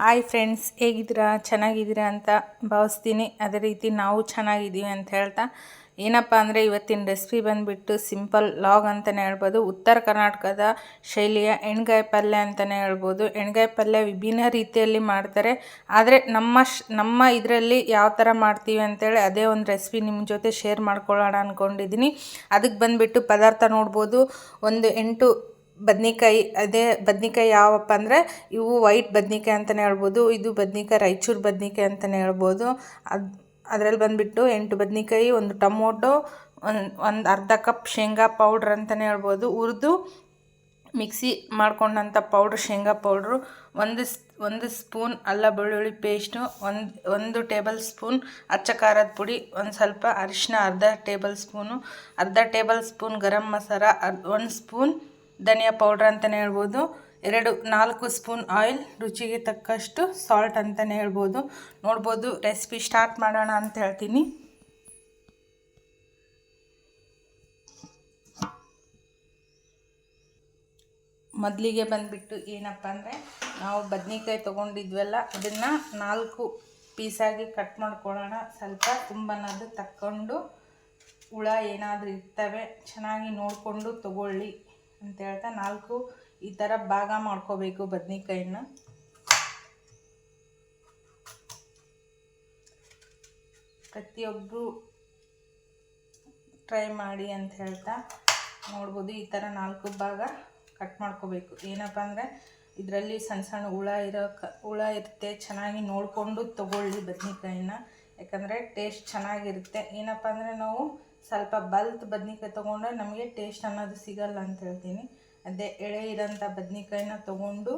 Hi friends, ಹೇಗಿದ್ದೀರಾ? ಚೆನ್ನಾಗಿದ್ದೀರಾ ಅಂತ ಭಾವಿಸ್ತೀನಿ. ಅದೇ ರೀತಿ ನಾವು ಚೆನ್ನಾಗಿದ್ದೀವಿ ಅಂತ ಹೇಳ್ತಾ. ಏನಪ್ಪ ಅಂದರೆ, ಇವತ್ತಿನ ರೆಸಿಪಿ ಬಂದುಬಿಟ್ಟು ಸಿಂಪಲ್ ಲಾಗ್ ಅಂತಲೇ ಹೇಳ್ಬೋದು. ಉತ್ತರ ಕರ್ನಾಟಕದ ಶೈಲಿಯ ಎಣ್ಗಾಯಿ ಪಲ್ಯ ಅಂತಲೇ ಹೇಳ್ಬೋದು. ಎಣ್ಗಾಯಿ ಪಲ್ಯ ವಿಭಿನ್ನ ರೀತಿಯಲ್ಲಿ ಮಾಡ್ತಾರೆ. ಆದರೆ ನಮ್ಮ ನಮ್ಮ ಇದರಲ್ಲಿ ಯಾವ ಥರ ಮಾಡ್ತೀವಿ ಅಂತೇಳಿ ಅದೇ ಒಂದು ರೆಸಿಪಿ ನಿಮ್ಮ ಜೊತೆ ಶೇರ್ ಮಾಡ್ಕೊಳ್ಳೋಣ ಅಂದ್ಕೊಂಡಿದ್ದೀನಿ ಅದಕ್ಕೆ ಬಂದುಬಿಟ್ಟು ಪದಾರ್ಥ ನೋಡ್ಬೋದು. ಒಂದು ಎಂಟು ಬದ್ನಿಕಾಯಿ, ಅದೇ ಬದ್ನಿಕಾಯಿ ಯಾವಪ್ಪ ಅಂದರೆ ಇವು ವೈಟ್ ಬದ್ನಿಕಾಯಿ ಅಂತಲೇ ಹೇಳ್ಬೋದು, ಇದು ಬದ್ನಿಕಾಯಿ, ರಾಯಚೂರು ಬದ್ನಿಕಾಯಿ ಅಂತಲೇ ಹೇಳ್ಬೋದು. ಅದು, ಅದರಲ್ಲಿ ಬಂದುಬಿಟ್ಟು ಎಂಟು ಬದ್ನಿಕಾಯಿ, ಒಂದು ಟೊಮೊಟೊ, ಒಂದು ಒಂದು ಅರ್ಧ ಕಪ್ ಶೇಂಗಾ ಪೌಡ್ರ್ ಅಂತಲೇ ಹೇಳ್ಬೋದು. ಹುರಿದು ಮಿಕ್ಸಿ ಮಾಡ್ಕೊಂಡಂಥ ಪೌಡ್ರ್, ಶೇಂಗಾ ಪೌಡ್ರು, ಒಂದು ಒಂದು ಸ್ಪೂನ್ ಅಲ್ಲ ಬೆಳ್ಳುಳ್ಳಿ ಪೇಸ್ಟು, ಒಂದು ಒಂದು ಟೇಬಲ್ ಸ್ಪೂನ್ ಅಚ್ಚ ಖಾರದ ಪುಡಿ, ಒಂದು ಸ್ವಲ್ಪ ಅರಿಶಿನ ಅರ್ಧ ಟೇಬಲ್ ಸ್ಪೂನು, ಅರ್ಧ ಟೇಬಲ್ ಸ್ಪೂನ್ ಗರಂ ಮಸಾಲ ಅರ್ಧ ಒಂದು ಸ್ಪೂನ್ ಧನಿಯಾ ಪೌಡ್ರ್ ಅಂತಲೇ ಹೇಳ್ಬೋದು. ಎರಡು, ನಾಲ್ಕು ಸ್ಪೂನ್ ಆಯಿಲ್, ರುಚಿಗೆ ತಕ್ಕಷ್ಟು ಸಾಲ್ಟ್ ಅಂತಲೇ ಹೇಳ್ಬೋದು. ನೋಡ್ಬೋದು ರೆಸಿಪಿ ಸ್ಟಾರ್ಟ್ ಮಾಡೋಣ ಅಂತ ಹೇಳ್ತೀನಿ. ಮೊದಲಿಗೆ ಬಂದುಬಿಟ್ಟು ಏನಪ್ಪ ಅಂದರೆ, ನಾವು ಬದ್ನಿಕಾಯಿ ತೊಗೊಂಡಿದ್ವಲ್ಲ, ಅದನ್ನು ನಾಲ್ಕು ಪೀಸಾಗಿ ಕಟ್ ಮಾಡ್ಕೊಳ್ಳೋಣ. ಸ್ವಲ್ಪ ತುಂಬನದು ತಕ್ಕೊಂಡು, ಹುಳ ಏನಾದರೂ ಇರ್ತವೆ, ಚೆನ್ನಾಗಿ ನೋಡಿಕೊಂಡು ತಗೊಳ್ಳಿ. ಅಂತ ಹೇಳ್ತಾ ನಾಲ್ಕು ಈ ಥರ ಭಾಗ ಮಾಡ್ಕೋಬೇಕು ಬದ್ನಿಕಾಯನ್ನ ಪ್ರತಿಯೊಬ್ಬರು ಟ್ರೈ ಮಾಡಿ ಅಂತ ಹೇಳ್ತಾ ನೋಡ್ಬೋದು ಈ ಥರ ನಾಲ್ಕು ಭಾಗ ಕಟ್ ಮಾಡ್ಕೋಬೇಕು. ಏನಪ್ಪ ಅಂದರೆ ಇದರಲ್ಲಿ ಸಣ್ಣ ಸಣ್ಣ ಹುಳ ಇರೋ ಕ ಹುಳ ಇರುತ್ತೆ, ಚೆನ್ನಾಗಿ ನೋಡಿಕೊಂಡು ತೊಗೊಳ್ಳಿ ಬದ್ನಿಕಾಯಿನ ಯಾಕಂದರೆ ಟೇಸ್ಟ್ ಚೆನ್ನಾಗಿರುತ್ತೆ. ಏನಪ್ಪ ಅಂದರೆ ನಾವು ಸ್ವಲ್ಪ ಬಲ್ತ್ ಬದ್ನಿಕಾಯಿ ತೊಗೊಂಡ್ರೆ ನಮಗೆ ಟೇಸ್ಟ್ ಅನ್ನೋದು ಸಿಗಲ್ಲ ಅಂತ ಹೇಳ್ತೀನಿ. ಅದೇ ಎಳೆ ಇರೋಂಥ ಬದ್ನಿಕಾಯಿನ ತೊಗೊಂಡು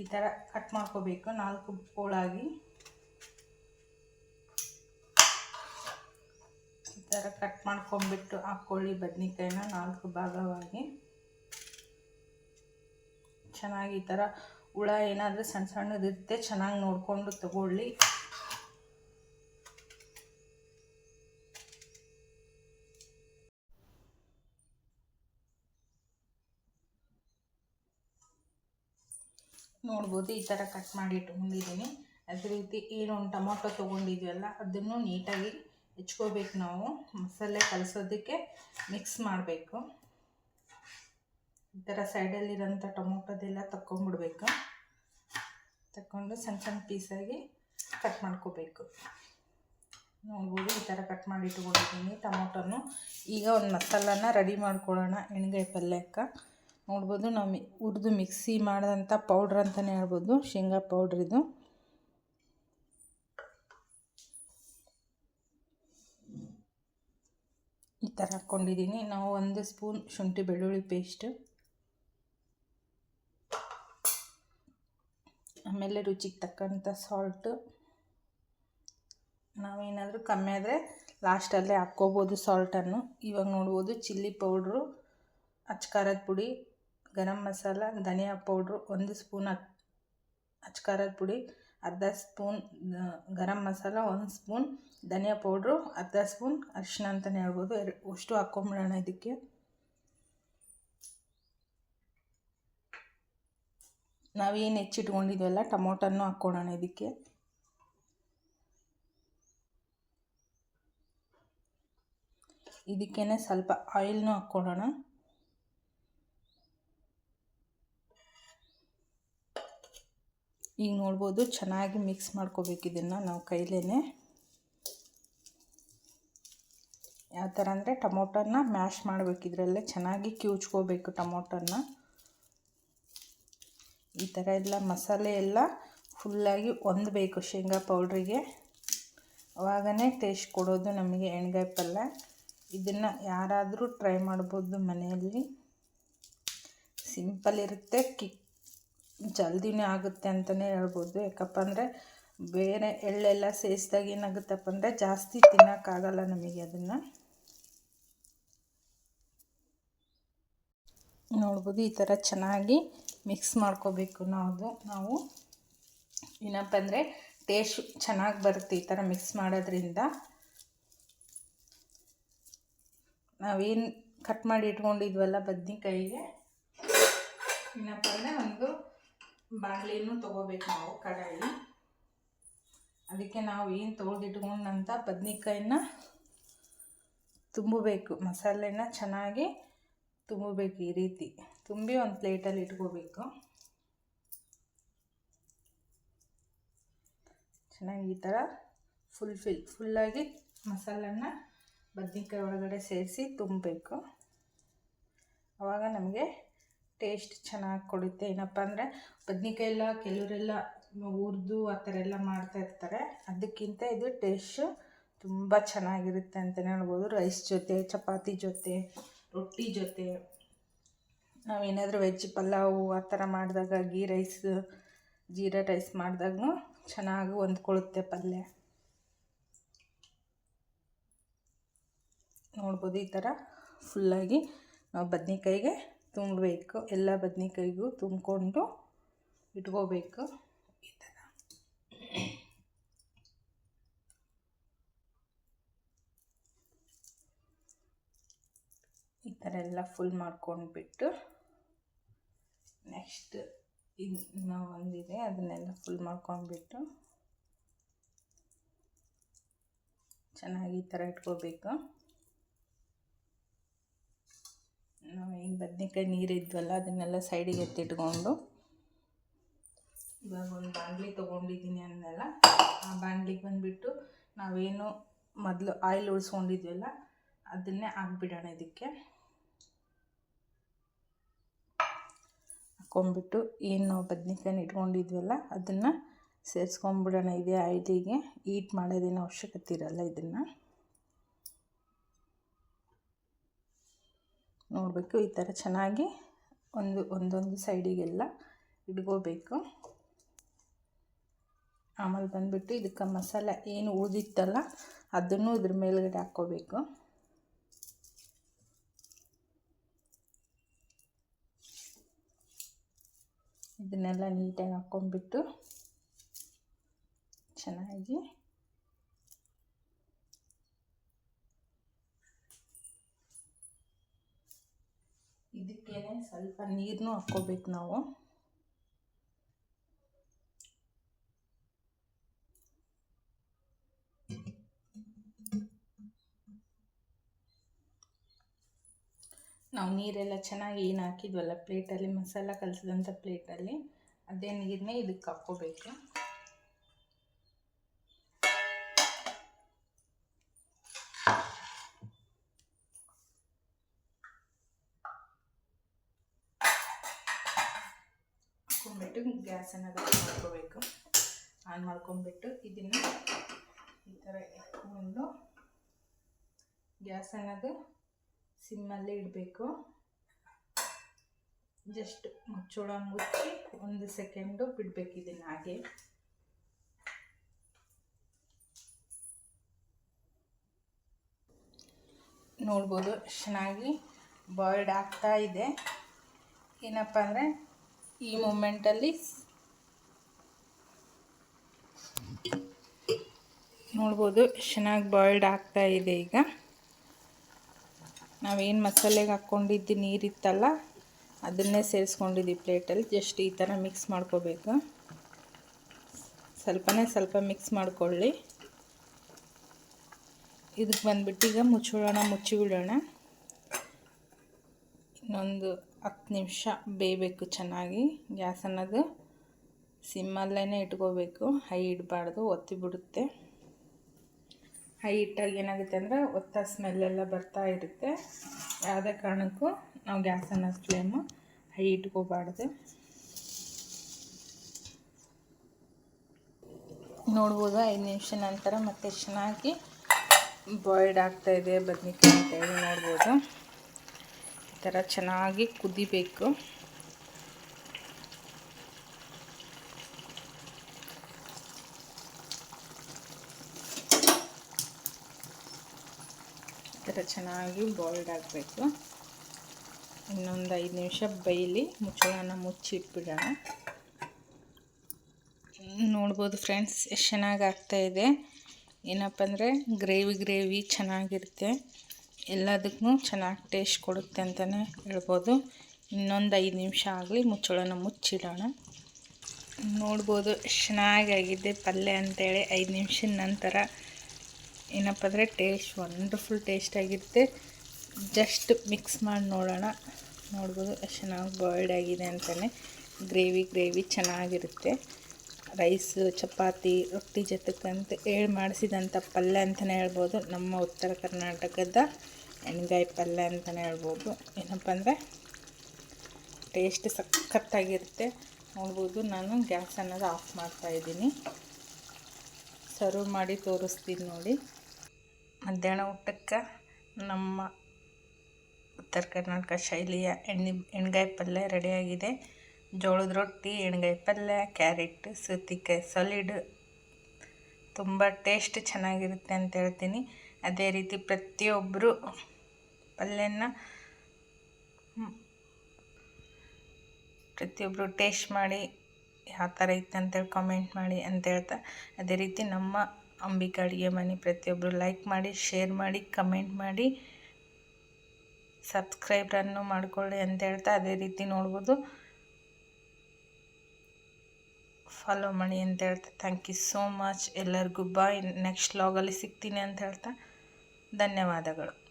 ಈ ಥರ ಕಟ್ ಮಾಡ್ಕೋಬೇಕು. ನಾಲ್ಕು ಹೋಳಾಗಿ ಈ ಥರ ಕಟ್ ಮಾಡ್ಕೊಂಡ್ಬಿಟ್ಟು ಹಾಕ್ಕೊಳ್ಳಿ ಬದ್ನಿಕಾಯಿನ ನಾಲ್ಕು ಭಾಗವಾಗಿ. ಚೆನ್ನಾಗಿ ಈ ಥರ ಹುಳ ಏನಾದರೂ ಸಣ್ಣ ಸಣ್ಣದಿರುತ್ತೆ, ಚೆನ್ನಾಗಿ ನೋಡಿಕೊಂಡು ತಗೊಳ್ಳಿ. ನೋಡ್ಬೋದು ಈ ಥರ ಕಟ್ ಮಾಡಿ ಇಟ್ಕೊಂಡಿದ್ದೀನಿ ಅದೇ ರೀತಿ ಏನೊಂದು ಟೊಮೊಟೊ ತೊಗೊಂಡಿದ್ವಲ್ಲ, ಅದನ್ನು ನೀಟಾಗಿ ಹೆಚ್ಕೋಬೇಕು ನಾವು. ಮಸಾಲೆ ಕಲಸೋದಕ್ಕೆ ಮಿಕ್ಸ್ ಮಾಡಬೇಕು. ಈ ಥರ ಸೈಡಲ್ಲಿರೋಂಥ ಟೊಮೊಟೊದೆಲ್ಲ ತಕ್ಕೊಂಡ್ಬಿಡ್ಬೇಕು ತಕ್ಕೊಂಡು ಸಣ್ಣ ಸಣ್ಣ ಪೀಸಾಗಿ ಕಟ್ ಮಾಡ್ಕೋಬೇಕು. ನೋಡ್ಬೋದು ಈ ಥರ ಕಟ್ ಮಾಡಿ ಇಟ್ಕೊಂಡಿದ್ದೀನಿ ಟೊಮೊಟೊನು. ಈಗ ಒಂದು ಮಸಾಲಾನ ರೆಡಿ ಮಾಡ್ಕೊಳ್ಳೋಣ ಎಣ್ಗಾಯಿ ಪಲ್ಯಕ್ಕೆ. ನೋಡ್ಬೋದು ನಾವು ಹುರಿದು ಮಿಕ್ಸಿ ಮಾಡಿದಂಥ ಪೌಡ್ರ್ ಅಂತಲೇ ಹೇಳ್ಬೋದು. ಶೇಂಗಾ ಇದು. ಈ ಥರ ಹಾಕ್ಕೊಂಡಿದ್ದೀನಿ. ನಾವು ಒಂದು ಸ್ಪೂನ್ ಶುಂಠಿ ಬೆಳ್ಳುಳ್ಳಿ ಪೇಸ್ಟ್. ಆಮೇಲೆ ರುಚಿಗೆ ತಕ್ಕಂಥ ಸಾಲ್ಟು. ನಾವೇನಾದರೂ ಕಮ್ಮಿ ಆದರೆ ಲಾಸ್ಟಲ್ಲೇ ಹಾಕ್ಕೋಬೋದು ಸಾಲ್ಟನ್ನು. ಇವಾಗ ನೋಡ್ಬೋದು ಚಿಲ್ಲಿ ಪೌಡ್ರು, ಅಚ್ಚ ಖಾರದ ಪುಡಿ ಗರಂ ಮಸಾಲ, ಧನಿಯಾ ಪೌಡ್ರು, ಒಂದು ಸ್ಪೂನ್ ಅಚ್ಕಾರದ ಪುಡಿ, ಅರ್ಧ ಸ್ಪೂನ್ ಗರಂ ಮಸಾಲ, ಒಂದು ಸ್ಪೂನ್ ಧನಿಯಾ ಪೌಡ್ರು, ಅರ್ಧ ಸ್ಪೂನ್ ಅರಿಶಿನ ಅಂತಲೇ ಹೇಳ್ಬೋದು. ಅಷ್ಟು ಹಾಕ್ಕೊಂಬಿಡೋಣ ಇದಕ್ಕೆ. ನಾವೇನು ಹೆಚ್ಚಿಟ್ಕೊಂಡಿದ್ವಲ್ಲ ಟೊಮೊಟೊನ್ನು ಹಾಕ್ಕೊಳ್ಳೋಣ ಇದಕ್ಕೆ. ಇದಕ್ಕೇ ಸ್ವಲ್ಪ ಆಯಿಲ್ನೂ ಹಾಕ್ಕೊಳ್ಳೋಣ ಈಗ ನೋಡ್ಬೋದು ಚೆನ್ನಾಗಿ ಮಿಕ್ಸ್ ಮಾಡ್ಕೋಬೇಕು ಇದನ್ನು ನಾವು ಕೈಲೇ ಯಾವ ಥರ ಅಂದರೆ ಟೊಮೊಟೊನ ಮ್ಯಾಶ್ ಮಾಡಬೇಕು, ಇದರಲ್ಲೇ ಚೆನ್ನಾಗಿ ಕಿವುಚ್ಕೋಬೇಕು ಟೊಮೊಟೊನ. ಈ ಥರ ಎಲ್ಲ ಮಸಾಲೆ ಎಲ್ಲ ಫುಲ್ಲಾಗಿ ಹೊಂದಬೇಕು ಶೇಂಗಾ ಪೌಡ್ರಿಗೆ. ಅವಾಗನೇ ಟೇಸ್ಟ್ ಕೊಡೋದು ನಮಗೆ ಎಣ್ಗಾಯಿ ಪಲ್ಯ. ಇದನ್ನು ಯಾರಾದರೂ ಟ್ರೈ ಮಾಡ್ಬೋದು ಮನೆಯಲ್ಲಿ. ಸಿಂಪಲ್ ಇರುತ್ತೆ, ಕಿಕ್ ಜಲ್ದಿನೇ ಆಗುತ್ತೆ ಅಂತಲೇ ಹೇಳ್ಬೋದು. ಯಾಕಪ್ಪ ಅಂದರೆ ಬೇರೆ ಎಳ್ಳೆಲ್ಲ ಸೇರಿಸಿದಾಗ ಏನಾಗುತ್ತಪ್ಪ ಅಂದರೆ ಜಾಸ್ತಿ ತಿನ್ನೋಕ್ಕಾಗಲ್ಲ ನಮಗೆ ಅದನ್ನು. ನೋಡ್ಬೋದು ಈ ಥರ ಚೆನ್ನಾಗಿ ಮಿಕ್ಸ್ ಮಾಡ್ಕೋಬೇಕು ನಾವು ನಾವು ಏನಪ್ಪ ಅಂದರೆ ಟೇಸ್ಟ್ ಚೆನ್ನಾಗಿ ಬರುತ್ತೆ ಈ ಥರ ಮಿಕ್ಸ್ ಮಾಡೋದ್ರಿಂದ. ನಾವೇನು ಕಟ್ ಮಾಡಿ ಇಟ್ಕೊಂಡಿದ್ವಲ್ಲ ಬದ್ನಿಕಾಯಿಗೆ, ಏನಪ್ಪ ಅಂದರೆ ಒಂದು ಬಾಣಲಿನೂ ತೊಗೋಬೇಕು ನಾವು ಕಡಾಯಿ. ಅದಕ್ಕೆ ನಾವು ಏನು ತೊಳೆದಿಟ್ಕೊಂಡಂಥ ಬದ್ನಿಕಾಯಿನ ತುಂಬಬೇಕು. ಮಸಾಲೆನ ಚೆನ್ನಾಗಿ ತುಂಬಬೇಕು ಈ ರೀತಿ. ತುಂಬಿ ಒಂದು ಪ್ಲೇಟಲ್ಲಿ ಇಟ್ಕೋಬೇಕು. ಚೆನ್ನಾಗಿ ಈ ಥರ ಫುಲ್ ಫಿಲ್ ಫುಲ್ಲಾಗಿ ಮಸಾಲನ್ನ ಬದ್ನಿಕಾಯಿ ಒಳಗಡೆ ಸೇರಿಸಿ ತುಂಬಬೇಕು. ಆವಾಗ ನಮಗೆ ಟೇಸ್ಟ್ ಚೆನ್ನಾಗಿ ಕೊಡುತ್ತೆ. ಏನಪ್ಪ ಅಂದರೆ ಬದ್ನಿಕಾಯಿ ಎಲ್ಲ ಕೆಲವರೆಲ್ಲ ಹುರಿದು ಆ ಥರ ಎಲ್ಲ ಮಾಡ್ತಾ ಇರ್ತಾರೆ. ಅದಕ್ಕಿಂತ ಇದು ಟೇಸ್ಟು ತುಂಬ ಚೆನ್ನಾಗಿರುತ್ತೆ ಅಂತಲೇ ಹೇಳ್ಬೋದು. ರೈಸ್ ಜೊತೆ, ಚಪಾತಿ ಜೊತೆ, ರೊಟ್ಟಿ ಜೊತೆ. ನಾವೇನಾದರೂ ವೆಜ್ ಪಲಾವು ಆ ಥರ ಮಾಡಿದಾಗ ಗೀ ರೈಸ್ ಜೀರಾ ರೈಸ್ ಮಾಡಿದಾಗೂ ಚೆನ್ನಾಗಿ ಹೊಂದ್ಕೊಳ್ಳುತ್ತೆ ಪಲ್ಯ. ನೋಡ್ಬೋದು ಈ ಥರ ಫುಲ್ಲಾಗಿ ನಾವು ಬದ್ನಿಕಾಯಿಗೆ ತುಂಬಬೇಕು. ಎಲ್ಲ ಬದನೆಕಾಯಿಗೂ ತುಂಬಿಕೊಂಡು ಇಟ್ಕೋಬೇಕು. ಈ ಥರ. ಈ ಥರ ಎಲ್ಲ ಫುಲ್ ಮಾಡ್ಕೊಂಡ್ಬಿಟ್ಟು ನೆಕ್ಸ್ಟ್ ಇನ್ನು ಒಂದಿದೆ, ಅದನ್ನೆಲ್ಲ ಫುಲ್ ಮಾಡ್ಕೊಂಡ್ಬಿಟ್ಟು ಚೆನ್ನಾಗಿ ಈ ಥರ ಇಟ್ಕೋಬೇಕು. ನಾವು ಬದನೆಕಾಯಿ ನೀರಿದ್ವಲ್ಲ, ಅದನ್ನೆಲ್ಲ ಸೈಡಿಗೆ ಎತ್ತಿಟ್ಕೊಂಡು ಇವಾಗ ಒಂದು ಬಾಣಲಿ ತೊಗೊಂಡಿದ್ದೀನಿ ಅನ್ನೆಲ್ಲ, ಆ ಬಾಣಲಿಗೆ ಬಂದುಬಿಟ್ಟು ನಾವೇನು ಮೊದಲು ಆಯಿಲ್ ಉಳಿಸ್ಕೊಂಡಿದ್ವಲ್ಲ, ಅದನ್ನೇ ಹಾಕ್ಬಿಡೋಣ ಇದಕ್ಕೆ. ಹಾಕ್ಕೊಂಬಿಟ್ಟು ಏನು ನಾವು ಇಟ್ಕೊಂಡಿದ್ವಲ್ಲ, ಅದನ್ನು ಸೇರಿಸ್ಕೊಂಬಿಡೋಣ ಇದೇ ಆಯಿಲಿಗೆ ಈಟ್ ಮಾಡೋದೇನು ಅವಶ್ಯಕತೆ ಇರಲ್ಲ ಇದನ್ನು. ನೋಡಬೇಕು ಈ ಥರ ಚೆನ್ನಾಗಿ ಒಂದು ಒಂದೊಂದು ಸೈಡಿಗೆಲ್ಲ ಇಟ್ಕೋಬೇಕು. ಆಮೇಲೆ ಬಂದುಬಿಟ್ಟು ಇದಕ್ಕೆ ಮಸಾಲೆ ಏನು ಉಳಿದಿತ್ತಲ್ಲ ಅದನ್ನು ಇದ್ರ ಮೇಲ್ಗಡೆ ಹಾಕ್ಕೋಬೇಕು. ಇದನ್ನೆಲ್ಲ ನೀಟಾಗಿ ಹಾಕ್ಕೊಂಡ್ಬಿಟ್ಟು ಚೆನ್ನಾಗಿ ಇದಕ್ಕೇನೆ ಸ್ವಲ್ಪ ನೀರನ್ನು ಹಾಕ್ಕೋಬೇಕು ನಾವು. ನಾವು ನೀರೆಲ್ಲ ಚೆನ್ನಾಗಿ ಏನು ಹಾಕಿದ್ವಲ್ಲ, ಪ್ಲೇಟಲ್ಲಿ ಮಸಾಲ ಕಲಸಿದಂಥ ಪ್ಲೇಟಲ್ಲಿ, ಅದೇ ನೀರನ್ನೇ ಇದಕ್ಕೆ ಹಾಕ್ಕೋಬೇಕು. ಹಾಕ್ಕೊಂಬಿಟ್ಟು ಗ್ಯಾಸನ್ನು ಆನ್ ಮಾಡ್ಕೋಬೇಕು. ಆನ್ ಮಾಡ್ಕೊಂಡ್ಬಿಟ್ಟು ಇದನ್ನು ಈ ಥರ ಇಟ್ಕೊಂಡು ಗ್ಯಾಸ್ ಅನ್ನೋದು ಸಿಮ್ಮಲ್ಲೇ ಇಡಬೇಕು. ಜಸ್ಟ್ ಮುಚ್ಚೋಳ ಮುಚ್ಚಿ ಒಂದು ಸೆಕೆಂಡು ಬಿಡಬೇಕು ಇದನ್ನು ಹಾಗೆ. ನೋಡ್ಬೋದು, ಚೆನ್ನಾಗಿ ಬಾಯ್ಲ್ಡ್ ಆಗ್ತಾ ಇದೆ. ಏನಪ್ಪ ಅಂದರೆ ಈ ಮೂಮೆಂಟಲ್ಲಿ ನೋಡ್ಬೋದು, ಚೆನ್ನಾಗಿ ಬಾಯ್ಲ್ಡ್ ಆಗ್ತಾ ಇದೆ ಈಗ. ನಾವೇನು ಮಸಾಲೆಗೆ ಹಾಕ್ಕೊಂಡಿದ್ದು ನೀರಿತ್ತಲ್ಲ ಅದನ್ನೇ ಸೇರಿಸ್ಕೊಂಡಿದ್ದೀವಿ ಪ್ಲೇಟಲ್ಲಿ ಜಸ್ಟ್ ಈ ಥರ ಮಿಕ್ಸ್ ಮಾಡ್ಕೋಬೇಕು. ಸ್ವಲ್ಪನೇ ಸ್ವಲ್ಪ ಮಿಕ್ಸ್ ಮಾಡ್ಕೊಳ್ಳಿ. ಇದಕ್ಕೆ ಬಂದುಬಿಟ್ಟು ಈಗ ಮುಚ್ಚಿಡೋಣ ಮುಚ್ಚಿಬಿಡೋಣ. ಇನ್ನೊಂದು ಹತ್ತು ನಿಮಿಷ ಬೇಯಬೇಕು ಚೆನ್ನಾಗಿ. ಗ್ಯಾಸ್ ಅನ್ನೋದು ಸಿಮ್ಮಲ್ಲೇ ಇಟ್ಕೋಬೇಕು. ಹೈ ಇಡಬಾರ್ದು, ಒತ್ತಿ ಬಿಡುತ್ತೆ. ಹೈ ಇಟ್ಟಾಗ ಏನಾಗುತ್ತೆ ಅಂದರೆ ಒತ್ತ ಸ್ಮೆಲ್ಲೆಲ್ಲ ಬರ್ತಾ ಇರುತ್ತೆ. ಯಾವುದೇ ಕಾರಣಕ್ಕೂ ನಾವು ಗ್ಯಾಸ್ ಅನ್ನೋದು ಫ್ಲೇಮು ಹೈ ಇಟ್ಕೋಬಾರ್ದು. ನೋಡ್ಬೋದು ಐದು ನಿಮಿಷ ನಂತರ ಮತ್ತೆ ಚೆನ್ನಾಗಿ ಬಾಯ್ಡ್ ಆಗ್ತಾಯಿದೆ ಬದ್ನಿಕಾಯಿ ಅಂತೇಳಿ ನೋಡ್ಬೋದು. ಥರ ಚೆನ್ನಾಗಿ ಕುದಿಬೇಕು. ಈ ಥರ ಚೆನ್ನಾಗಿ ಬಾಯ್ಲ್ಡ್ ಆಗಬೇಕು. ಇನ್ನೊಂದು ಐದು ನಿಮಿಷ ಬೈಲಿ ಮುಚ್ಚಳನ ಮುಚ್ಚಿಟ್ಬಿಡೋಣ. ನೋಡ್ಬೋದು ಫ್ರೆಂಡ್ಸ್, ಎಷ್ಟು ಚೆನ್ನಾಗಿ ಆಗ್ತಾಯಿದೆ ಏನಪ್ಪ ಅಂದರೆ ಗ್ರೇವಿ ಗ್ರೇವಿ ಚೆನ್ನಾಗಿರುತ್ತೆ. ಎಲ್ಲದಕ್ಕೂ ಚೆನ್ನಾಗಿ ಟೇಸ್ಟ್ ಕೊಡುತ್ತೆ ಅಂತಲೇ ಹೇಳ್ಬೋದು. ಇನ್ನೊಂದು ಐದು ನಿಮಿಷ ಆಗಲಿ ಮುಚ್ಚಳನ ಮುಚ್ಚಿಡೋಣ. ನೋಡ್ಬೋದು ಚೆನ್ನಾಗಾಗಿದೆ ಪಲ್ಯ ಅಂತೇಳಿ ಐದು ನಿಮಿಷದ ನಂತರ. ಏನಪ್ಪ ಅಂದರೆ ಟೇಸ್ಟ್ ವಂಡರ್ಫುಲ್ ಟೇಸ್ಟ್ ಆಗಿರುತ್ತೆ. ಜಸ್ಟ್ ಮಿಕ್ಸ್ ಮಾಡಿ ನೋಡೋಣ. ನೋಡ್ಬೋದು ಚೆನ್ನಾಗಿ ಬಾಯ್ಲ್ಡ್ ಆಗಿದೆ ಅಂತಲೇ ಗ್ರೇವಿ ಗ್ರೇವಿ ಚೆನ್ನಾಗಿರುತ್ತೆ. ರೈಸ್, ಚಪಾತಿ, ರೊಟ್ಟಿ ಜೊತೆಗಂತ ಹೇಳಿ ಮಾಡಿಸಿದಂಥ ಪಲ್ಯ ಅಂತಲೇ ಹೇಳ್ಬೋದು. ನಮ್ಮ ಉತ್ತರ ಕರ್ನಾಟಕದ ಎಣ್ಗಾಯಿ ಪಲ್ಯ ಅಂತಲೇ ಹೇಳ್ಬೋದು. ಏನಪ್ಪ ಅಂದರೆ ಟೇಸ್ಟ್ ಸಖತ್ತಾಗಿರುತ್ತೆ. ನೋಡ್ಬೋದು ನಾನು ಗ್ಯಾಸ್ ಅನ್ನೋದು ಆಫ್ ಮಾಡ್ತಾಯಿದ್ದೀನಿ ಸರ್ವ್ ಮಾಡಿ ತೋರಿಸ್ತೀನಿ ನೋಡಿ. ಮಧ್ಯಾಹ್ನ ಊಟಕ್ಕೆ ನಮ್ಮ ಉತ್ತರ ಕರ್ನಾಟಕ ಶೈಲಿಯ ಎಣ್ಣೆ, ಎಣ್ಗಾಯಿ ಪಲ್ಯ ರೆಡಿಯಾಗಿದೆ ಜೋಳದ ರೊಟ್ಟಿ, ಎಣ್ಗಾಯಿ ಪಲ್ಯ, ಕ್ಯಾರೆಟ್, ಸೌತಿಕಾಯಿ ಸಾಲಿಡ್ ತುಂಬ ಟೇಸ್ಟ್ ಚೆನ್ನಾಗಿರುತ್ತೆ ಅಂತ ಹೇಳ್ತೀನಿ. ಅದೇ ರೀತಿ ಪ್ರತಿಯೊಬ್ಬರು ಪಲ್ಯನ ಪ್ರತಿಯೊಬ್ಬರು ಟೇಸ್ಟ್ ಮಾಡಿ ಯಾವ ಥರ ಇತ್ತು ಅಂತೇಳಿ ಕಾಮೆಂಟ್ ಮಾಡಿ ಅಂತ ಹೇಳ್ತಾ. ಅದೇ ರೀತಿ ನಮ್ಮ ಅಂಬಿಕಾ ಅಡುಗೆ ಮನೆ ಪ್ರತಿಯೊಬ್ಬರು ಲೈಕ್ ಮಾಡಿ ಶೇರ್ ಮಾಡಿ ಕಮೆಂಟ್ ಮಾಡಿ. ಸಬ್ಸ್ಕ್ರೈಬ್ರನ್ನು ಮಾಡಿಕೊಳ್ಳಿ ಅಂತ ಹೇಳ್ತಾ. ಅದೇ ರೀತಿ ನೋಡ್ಬೋದು. ಫಾಲೋ ಮಾಡಿ ಅಂತ ಹೇಳ್ತಾ ಥ್ಯಾಂಕ್ ಯು ಸೋ ಮಚ್ ಎಲ್ಲರಿಗೂ ಬಾಯ್ ನೆಕ್ಸ್ಟ್ ಲಾಗಲ್ಲಿ ಸಿಗ್ತೀನಿ ಅಂತ ಹೇಳ್ತಾ, ಧನ್ಯವಾದಗಳು.